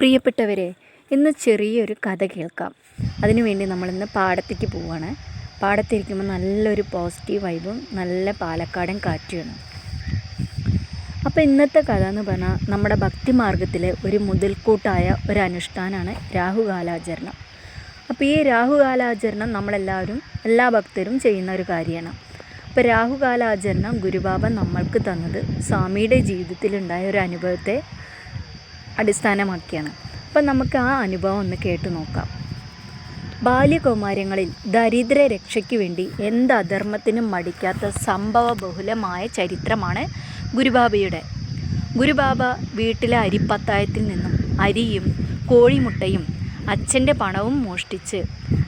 പ്രിയപ്പെട്ടവരെ ഇന്ന് ചെറിയൊരു കഥ കേൾക്കാം. അതിനുവേണ്ടി നമ്മളിന്ന് പാടത്തേക്ക് പോവുകയാണ് പാടത്തിരിക്കുമ്പോൾ നല്ലൊരു പോസിറ്റീവ് വൈബും നല്ല പാലക്കാടൻ കാറ്റുമാണ്. അപ്പോൾ ഇന്നത്തെ കഥ എന്ന് പറഞ്ഞാൽ നമ്മുടെ ഭക്തിമാർഗത്തിലെ ഒരു മുതൽക്കൂട്ടായ ഒരു അനുഷ്ഠാനമാണ് രാഹുകാലാചരണം അപ്പോൾ ഈ രാഹുകാലാചരണം നമ്മളെല്ലാവരും എല്ലാ ഭക്തരും ചെയ്യുന്ന ഒരു കാര്യമാണ്. അപ്പോൾ രാഹുകാലാചരണം ഗുരുബാബ നമ്മൾക്ക് തന്നത് സ്വാമിയുടെ ജീവിതത്തിലുണ്ടായ ഒരു അനുഭവത്തെ അടിസ്ഥാനമാക്കിയാണ്. അപ്പം നമുക്ക് ആ അനുഭവം ഒന്ന് കേട്ടു നോക്കാം. ബാല്യകൗമാരങ്ങളിൽ ദരിദ്ര രക്ഷയ്ക്ക് വേണ്ടി എന്ത് അധർമ്മത്തിനും മടിക്കാത്ത സംഭവ ബഹുലമായ ചരിത്രമാണ് ഗുരുബാബയുടെ. ഗുരുബാബ വീട്ടിലെ അരിപ്പത്തായത്തിൽ നിന്നും അരിയും കോഴിമുട്ടയും അച്ഛന്റെ പണവും മോഷ്ടിച്ച്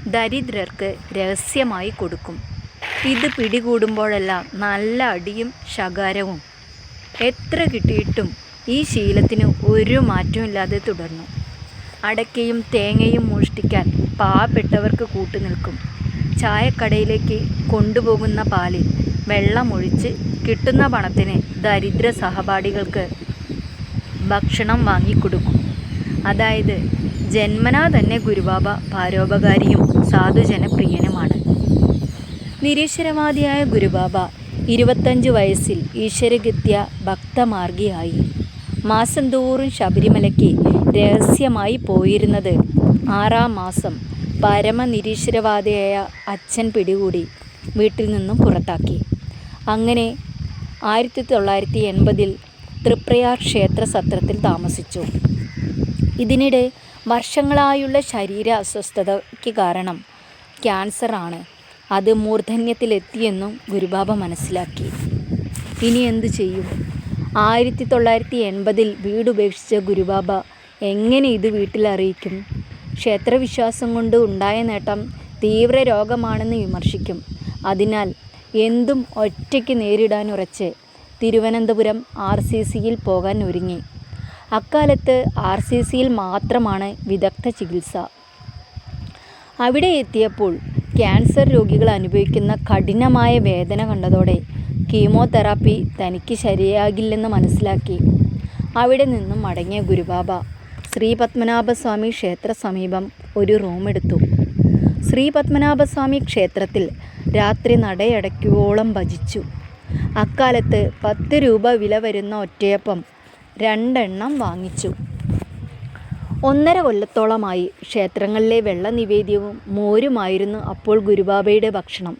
ദരിദ്രർക്ക് രഹസ്യമായി കൊടുക്കും. ഇത് പിടികൂടുമ്പോഴെല്ലാം നല്ല അടിയും ശകാരവും. എത്ര കിട്ടിയിട്ടും ഈ ശീലത്തിന് ഒരു മാറ്റമില്ലാതെ തുടർന്നു. അടയ്ക്കയും തേങ്ങയും മോഷ്ടിക്കാൻ പാവപ്പെട്ടവർക്ക് കൂട്ടുനിൽക്കും ചായക്കടയിലേക്ക് കൊണ്ടുപോകുന്ന പാലിൽ വെള്ളമൊഴിച്ച് കിട്ടുന്ന പണത്തിന് ദരിദ്ര സഹപാഠികൾക്ക് ഭക്ഷണം വാങ്ങിക്കൊടുക്കും. അതായത് ജന്മനാ തന്നെ ഗുരുബാബ പാരോപകാരിയും സാധുജനപ്രിയനുമാണ് നിരീശ്വരവാദിയായ ഗുരുബാബ ഇരുപത്തഞ്ച് വയസ്സിൽ ഈശ്വരഗത്യ ഭക്തമാർഗിയായി. മാസം തോറും ശബരിമലയ്ക്ക് രഹസ്യമായി പോയിരുന്നത് ആറാം മാസം. പരമനിരീശ്വരവാദിയായ അച്ഛൻ പിടികൂടി വീട്ടിൽ നിന്നും പുറത്താക്കി. അങ്ങനെ ആയിരത്തി തൊള്ളായിരത്തി എൺപതിൽ തൃപ്രയാർ ക്ഷേത്ര സത്രത്തിൽ താമസിച്ചു. ഇതിനിടെ വർഷങ്ങളായുള്ള ശരീര അസ്വസ്ഥതയ്ക്ക് കാരണം ക്യാൻസറാണ്. അത് മൂർധന്യത്തിലെത്തിയെന്നും ഗുരുബാബ മനസ്സിലാക്കി. ഇനി എന്തു ചെയ്യും? ആയിരത്തി തൊള്ളായിരത്തി എൺപതിൽ വീടുപേക്ഷിച്ച ഗുരുബാബ എങ്ങനെ ഇത് വീട്ടിൽ അറിയിക്കും ക്ഷേത്രവിശ്വാസം കൊണ്ട് ഉണ്ടായ നേട്ടം തീവ്ര രോഗമാണെന്ന് വിമർശിക്കും. അതിനാൽ എന്തും ഒറ്റയ്ക്ക് നേരിടാനുറച്ച് തിരുവനന്തപുരം ആർ സി സിയിൽ പോകാൻ ഒരുങ്ങി. അക്കാലത്ത് ആർ സി സിയിൽ മാത്രമാണ് വിദഗ്ധ ചികിത്സ. അവിടെ എത്തിയപ്പോൾ ക്യാൻസർ രോഗികൾ അനുഭവിക്കുന്ന കഠിനമായ വേദന കണ്ടതോടെ കീമോതെറാപ്പി തനിക്ക് ശരിയാകില്ലെന്ന് മനസ്സിലാക്കി. അവിടെ നിന്നും മടങ്ങിയ ഗുരുബാബ ശ്രീ പത്മനാഭസ്വാമി ക്ഷേത്ര സമീപം ഒരു റൂമെടുത്തു ശ്രീ പത്മനാഭസ്വാമി ക്ഷേത്രത്തിൽ രാത്രി നടയടയ്ക്കുവോളം ഭജിച്ചു. അക്കാലത്ത് പത്ത് രൂപ വില വരുന്ന ഒറ്റയപ്പം രണ്ടെണ്ണം വാങ്ങിച്ചു. ഒന്നര കൊല്ലത്തോളമായി ക്ഷേത്രങ്ങളിലെ വെള്ള നിവേദ്യവും മോരുമായിരുന്നു അപ്പോൾ ഗുരുബാബയുടെ ഭക്ഷണം.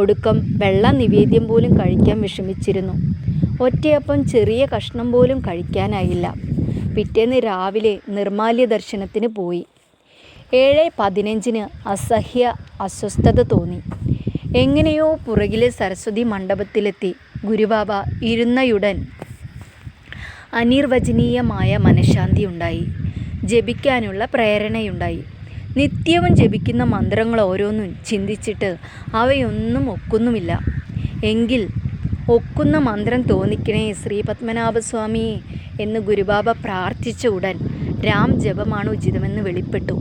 ഒടുക്കം വെള്ള നിവേദ്യം പോലും കഴിക്കാൻ വിഷമിച്ചിരുന്നു. ഒറ്റയപ്പം ചെറിയ കഷ്ണം പോലും കഴിക്കാനായില്ല. പിറ്റേന്ന് രാവിലെ നിർമാല്യ ദർശനത്തിന് പോയി. ഏഴ് പതിനഞ്ചിന് അസഹ്യ അസ്വസ്ഥത തോന്നി. എങ്ങനെയോ പുറകിലെ സരസ്വതി മണ്ഡപത്തിലെത്തി ഗുരുബാബ ഇരുന്നയുടൻ അനിർവചനീയമായ മനഃശാന്തി ഉണ്ടായി ജപിക്കാനുള്ള പ്രേരണയുണ്ടായി. നിത്യവും ജപിക്കുന്ന മന്ത്രങ്ങൾ ഓരോന്നും ചിന്തിച്ചിട്ട് അവയൊന്നും ഒക്കുന്നുമില്ല. എങ്കിൽ ഒക്കുന്ന മന്ത്രം തോന്നിക്കണേ ശ്രീ പത്മനാഭസ്വാമി എന്ന് ഗുരുബാബ പ്രാർത്ഥിച്ച ഉടൻ രാം ജപമാണ് ഉചിതമെന്ന് വെളിപ്പെട്ടു.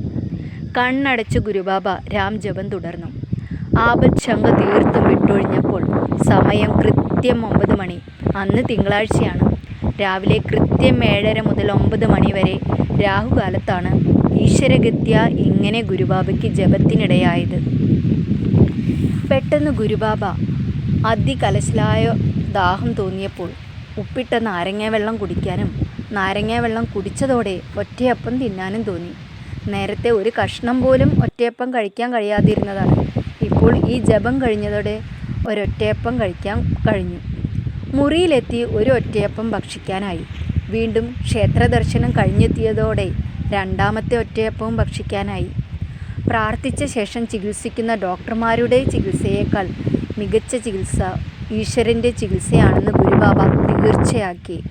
കണ്ണടച്ച് ഗുരുബാബ രാം ജപം തുടർന്നു. ആപത് ശങ്ക തീർത്തും വിട്ടൊഴിഞ്ഞപ്പോൾ സമയം കൃത്യം ഒമ്പത് മണി. അന്ന് തിങ്കളാഴ്ചയാണ്. രാവിലെ കൃത്യം ഏഴര മുതൽ ഒമ്പത് മണി വരെ രാഹുകാലത്താണ്. ഈശ്വരഗത്യ എങ്ങനെ ഗുരുബാബയ്ക്ക് ജപത്തിനിടയായത്? പെട്ടെന്ന് ഗുരുബാബ അതികലശലായ ദാഹം തോന്നിയപ്പോൾ ഉപ്പിട്ട നാരങ്ങാവെള്ളം കുടിക്കാനും നാരങ്ങാവെള്ളം കുടിച്ചതോടെ ഒറ്റയപ്പം തിന്നാനും തോന്നി. നേരത്തെ ഒരു കഷ്ണം പോലും ഒറ്റയപ്പം കഴിക്കാൻ കഴിയാതിരുന്നതാണ്. ഇപ്പോൾ ഈ ജപം കഴിഞ്ഞതോടെ ഒരൊറ്റയപ്പം കഴിക്കാൻ കഴിഞ്ഞു. മുറിയിലെത്തി ഒരു ഒറ്റയപ്പം ഭക്ഷിക്കാനായി. വീണ്ടും ക്ഷേത്രദർശനം കഴിഞ്ഞെത്തിയതോടെ രണ്ടാമത്തെ ഒറ്റയപ്പവും ഭക്ഷിക്കാനായി. പ്രാർത്ഥിച്ച ശേഷം ചികിത്സിക്കുന്ന ഡോക്ടർമാരുടെ ചികിത്സയേക്കാൾ മികച്ച ചികിത്സ ഈശ്വരന്റെ ചികിത്സയാണെന്ന് ഗുരുബാബ തീർച്ചയാക്കി.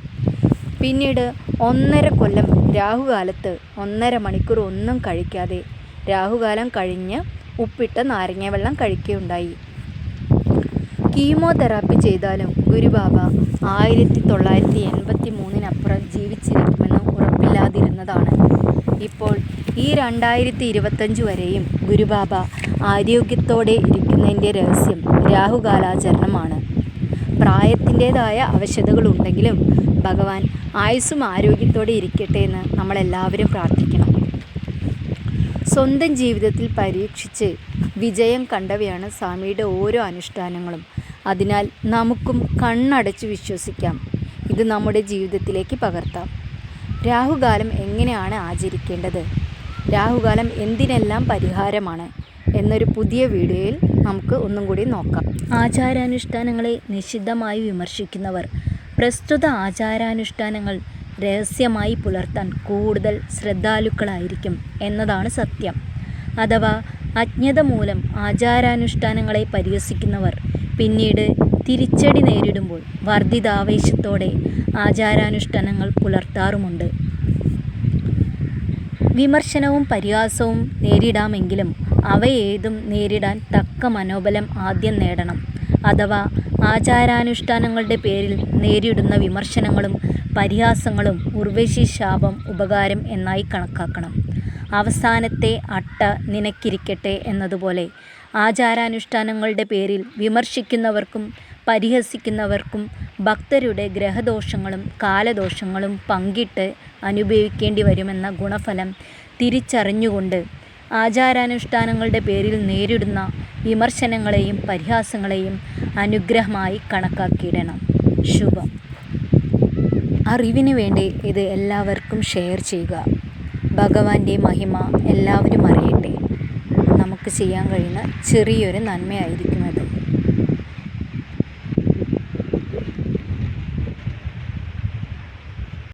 പിന്നീട് ഒന്നര കൊല്ലം രാഹുകാലത്ത് ഒന്നര മണിക്കൂർ ഒന്നും കഴിക്കാതെ രാഹുകാലം കഴിഞ്ഞ് ഉപ്പിട്ട നാരങ്ങ വെള്ളം കഴിക്കുകയുണ്ടായി. കീമോതെറാപ്പി ചെയ്താലും ഗുരുബാബ ആയിരത്തി തൊള്ളായിരത്തി എൺപത്തി മൂന്നിനപ്പുറം ജീവിച്ചിരിക്കുമെന്ന് ഉറപ്പില്ലാതിരുന്നതാണ്. ഇപ്പോൾ ഈ രണ്ടായിരത്തി ഇരുപത്തഞ്ച് വരെയും ഗുരുബാബ ആരോഗ്യത്തോടെ ഇരിക്കുന്നതിന്റെ രഹസ്യം രാഹുകാലാചരണമാണ്. പ്രായത്തിന്റേതായ അവശതകളുണ്ടെങ്കിലും ഭഗവാൻ ആയുസ്സും ആരോഗ്യത്തോടെ ഇരിക്കട്ടെ എന്ന് നമ്മളെല്ലാവരും പ്രാർത്ഥിക്കണം. സ്വന്തം ജീവിതത്തിൽ പരീക്ഷിച്ച് വിജയം കണ്ടവയാണ് സ്വാമിയുടെ ഓരോ അനുഷ്ഠാനങ്ങളും. അതിനാൽ നമുക്കും കണ്ണടച്ച് വിശ്വസിക്കാം. ഇത് നമ്മുടെ ജീവിതത്തിലേക്ക് പകർത്താം. രാഹുകാലം എങ്ങനെയാണ് ആചരിക്കേണ്ടത്? രാഹുകാലം എന്തിനെല്ലാം പരിഹാരമാണ്? എന്നൊരു പുതിയ വീഡിയോയിൽ നമുക്ക് ഒന്നും കൂടി നോക്കാം. ആചാരാനുഷ്ഠാനങ്ങളെ നിഷിദ്ധമായി വിമർശിക്കുന്നവർ. പ്രസ്തുത ആചാരാനുഷ്ഠാനങ്ങൾ രഹസ്യമായി പുലർത്താൻ കൂടുതൽ ശ്രദ്ധാലുക്കളായിരിക്കും എന്നതാണ് സത്യം. അഥവാ അജ്ഞത മൂലം ആചാരാനുഷ്ഠാനങ്ങളെ പരിഹസിക്കുന്നവർ പിന്നീട് തിരിച്ചടി നേരിടുമ്പോൾ വർദ്ധിതാവേശത്തോടെ ആചാരാനുഷ്ഠാനങ്ങൾ പുലർത്താറുമുണ്ട്. വിമർശനവും പരിഹാസവും നേരിടാമെങ്കിലും അവയേതും നേരിടാൻ തക്ക മനോബലം ആദ്യം നേടണം. അഥവാ ആചാരാനുഷ്ഠാനങ്ങളുടെ പേരിൽ നേരിടുന്ന വിമർശനങ്ങളും പരിഹാസങ്ങളും ഉർവശി ശാപം ഉപകാരം എന്നായി കണക്കാക്കണം. അവസാനത്തെ അട്ട നിനക്കിരിക്കട്ടെ എന്നതുപോലെ ആചാരാനുഷ്ഠാനങ്ങളുടെ പേരിൽ വിമർശിക്കുന്നവർക്കും പരിഹസിക്കുന്നവർക്കും ഭക്തരുടെ ഗ്രഹദോഷങ്ങളും കാലദോഷങ്ങളും പങ്കിട്ട് അനുഭവിക്കേണ്ടി വരുമെന്ന ഗുണഫലം തിരിച്ചറിഞ്ഞുകൊണ്ട് ആചാരാനുഷ്ഠാനങ്ങളുടെ പേരിൽ നേരിടുന്ന വിമർശനങ്ങളെയും പരിഹാസങ്ങളെയും അനുഗ്രഹമായി കണക്കാക്കിയിടണം. ശുഭം. അറിവിന് വേണ്ടി ഇത് എല്ലാവർക്കും ഷെയർ ചെയ്യുക. ഭഗവാന്റെ മഹിമ എല്ലാവരും അറിയട്ടെ. നമുക്ക് ചെയ്യാൻ കഴിയുന്ന ചെറിയൊരു നന്മയായിരിക്കും അത്.